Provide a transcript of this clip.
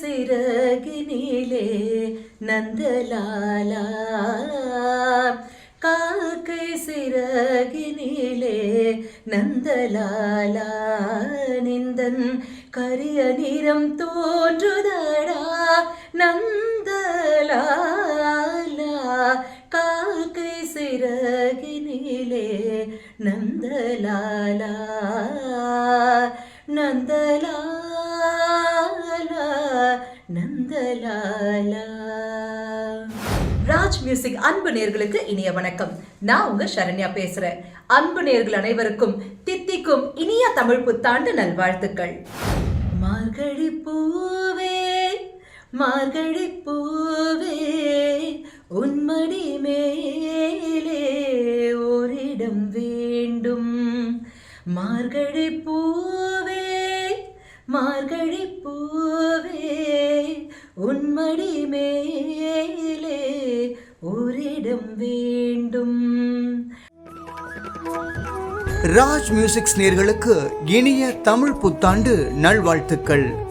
சிறகினிலே நந்தலாலா. காக்கை சிறகினிலே நந்தலாலா. நிந்தன் கரிய நிறம் தோன்றுதடா. நந்தலாலா. காக்கை சிறகினிலே நந்தலாலா. நந்தலா நந்தலாலா. ராஜ் மியூசிக் அன்பு நேர்களுக்கு இனிய வணக்கம். நான் உங்க சரண்யா பேசுறேன். அன்பு நேர்கள் அனைவருக்கும் தித்திக்கும் இனிய தமிழ் புத்தாண்டு நல்வாழ்த்துக்கள். மார்கழி பூவே மார்கழி பூவே உன்மடி மேலே ஓரிடம் வேண்டும். மார்கழி பூவே மார்கழி பூ உன்மடி மேலே வேண்டும். ராஜ் மியூசிக்ஸ் நேர்களுக்கு இனிய தமிழ் புத்தாண்டு நல்வாழ்த்துக்கள்.